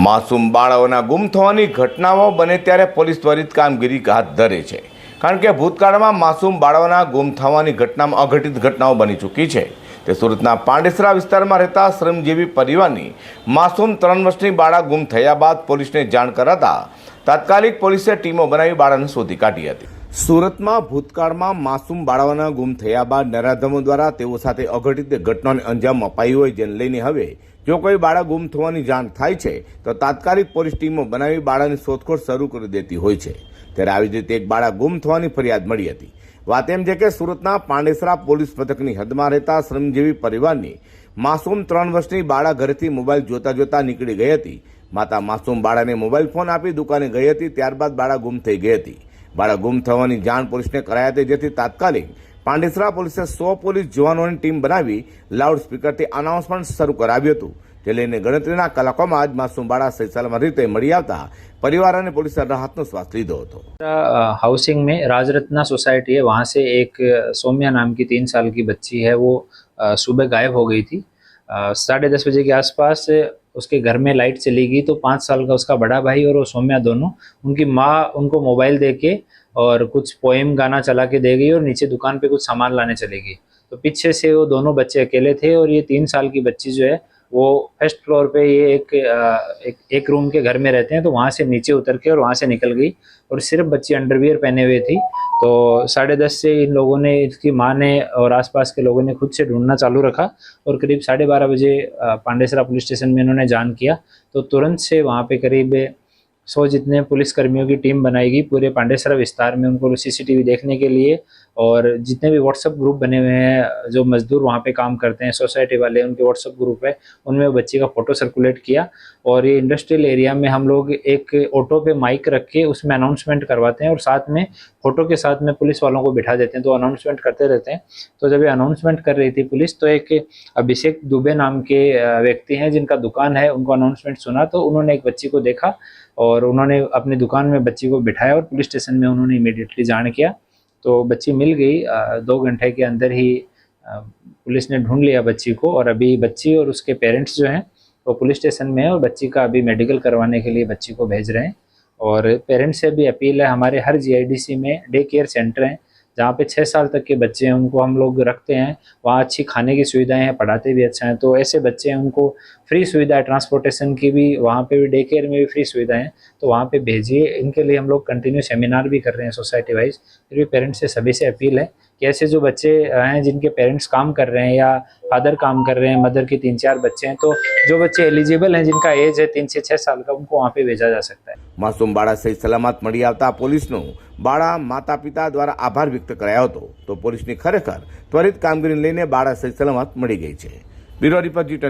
માસૂમ બાળાઓના ગુમ થવાની ઘટનાઓ બને ત્યારે પોલીસ ત્વરિત કામગીરી હાથ ધરે છે. કારણ કે ભૂતકાળમાં માસૂમ બાળાઓના ગુમ થવાની ઘટનામાં અઘટિત ઘટનાઓ બની ચૂકી છે. તે સુરતના પાંડેસરા વિસ્તારમાં રહેતા શ્રમજીવી પરિવારની માસૂમ ત્રણ વર્ષની બાળા ગુમ થયા બાદ પોલીસને જાણ કરાતા તાત્કાલિક પોલીસે ટીમો બનાવી બાળાને શોધી કાઢી હતી. સુરતમાં ભૂતકાળમાં માસૂમ બાળાઓના ગુમ થયા બાદ નરાધમો દ્વારા તેઓ સાથે અઘટિત ઘટનાને અંજામ અપાઈ હોય જેને લઈને હવે જો કોઈ બાળક ગુમ થવાની જાણ થાય છે, તો તાત્કાલિક પોલીસ ટીમો બનાવી બાળાની શોધખોળ શરૂ કરી દેતી હોય છે. ત્યારે આવી રીતે એક બાળક ગુમ થવાની ફરિયાદ મળી હતી. વાત એમ છે કે સુરતના પાંડેસરા પોલીસ મથકની હદમાં રહેતા શ્રમજીવી પરિવારની માસૂમ ત્રણ વર્ષની બાળા ઘરેથી મોબાઈલ જોતા જોતા નીકળી ગઈ હતી. માતા માસૂમ બાળાને મોબાઈલ ફોન આપી દુકાને ગઈ હતી, ત્યારબાદ બાળા ગુમ થઈ ગઈ હતી. બાળા ગુમ થવાની જાણ પોલીસને કરાઈ હતી, જેથી તાત્કાલિક પાંડેસરા પોલીસે સો પોલીસ જવાનોની ટીમ બનાવી લાઉડ સ્પીકરથી અનાઉન્સમેન્ટ શરૂ કરાવ્યું હતું જે લઈને ગણતરીના કલાકોમાં જ માસૂમ બાળા સહી સલામત રીતે મળી આવતા પરિવાર અને પોલીસે રાહતનો શ્વાસ લીધો હતો अ, हाउसिंग में राजरत्ना सोसाइटी है वहाँ से एक अ, सौम्या नाम की तीन साल की बच्ची है वो अ, सुबह गायब हो गई थी अ, साढ़े दस बजे के आसपास अ, उसके घर में लाइट चली गई तो पाँच साल का उसका बड़ा भाई और वो सौम्या दोनों, उनकी माँ उनको मोबाइल दे के और कुछ पोएम गाना चला के दे गई और नीचे दुकान पे कुछ सामान लाने चली गई। तो पीछे से वो दोनों बच्चे अकेले थे और ये तीन साल की बच्ची जो है वो फ़र्स्ट फ्लोर पे ये एक एक, एक रूम के घर में रहते हैं तो वहाँ से नीचे उतर के और वहाँ से निकल गई और सिर्फ़ बच्ची अंडरवियर पहने हुए थी। तो साढ़े दस से इन लोगों ने इसकी माँ ने और आसपास के लोगों ने खुद से ढूंढना चालू रखा और करीब साढ़े बारह बजे पांडेसरा पुलिस स्टेशन में इन्होंने जान किया। तो तुरंत से वहाँ पे करीब सौ जितने पुलिस कर्मियों की टीम बनाएगी पूरे पांडेसरा विस्तार में उनको सीसीटीवी देखने के लिए और जितने भी व्हाट्सअप ग्रुप बने हुए हैं, जो मजदूर वहाँ पे काम करते हैं सोसाइटी वाले, उनके व्हाट्सअप ग्रुप है, उनमें बच्ची का फ़ोटो सर्कुलेट किया और ये इंडस्ट्रियल एरिया में हम लोग एक ऑटो पे माइक रख के उसमें अनाउंसमेंट करवाते हैं और साथ में फ़ोटो के साथ में पुलिस वालों को बिठा देते हैं। तो अनाउंसमेंट करते रहते हैं। तो जब ये अनाउंसमेंट कर रही थी पुलिस तो एक अभिषेक दुबे नाम के व्यक्ति हैं, जिनका दुकान है, उनको अनाउंसमेंट सुना तो उन्होंने एक बच्ची को देखा और उन्होंने अपनी दुकान में बच्ची को बिठाया और पुलिस स्टेशन में उन्होंने इमीडिएटली जान किया। तो बच्ची मिल गई। दो घंटे के अंदर ही पुलिस ने ढूंढ लिया बच्ची को और अभी बच्ची और उसके पेरेंट्स जो हैं, वो पुलिस स्टेशन में है और बच्ची का अभी मेडिकल करवाने के लिए बच्ची को भेज रहे हैं। और पेरेंट्स से भी अपील है, हमारे हर जीआईडीसी में डे केयर सेंटर हैं। जहाँ पे छः साल तक के बच्चे हैं, उनको हम लोग रखते हैं। वहाँ अच्छी खाने की सुविधाएँ हैं, पढ़ाते भी अच्छा हैं। तो ऐसे बच्चे हैं, उनको फ्री सुविधा है ट्रांसपोर्टेशन की भी, वहाँ पे भी डे केयर में भी फ्री सुविधाएँ हैं। तो वहाँ पे भेजिए, इनके लिए हम लोग कंटिन्यू सेमिनार भी कर रहे हैं सोसाइटी वाइज फिर भी पेरेंट्स से सभी से अपील है कि ऐसे जो बच्चे हैं, जिनके पेरेंट्स काम कर रहे हैं या फादर काम कर रहे हैं मदर के तीन चार बच्चे हैं तो जो बच्चे एलिजिबल हैं, जिनका एज है तीन से छः साल का, उनको वहाँ पर भेजा जा सकता है। માસૂમ બાળા સહી સલામત મળી આવતા પોલીસનો બાળા માતા પિતા દ્વારા આભાર વ્યક્ત કરાયો હતો. તો પોલીસની ખરેખર ત્વરિત કામગીરીને લઈને બાળા સહી સલામત મળી ગઈ છે. બ્યુરો રિપોર્ટ જી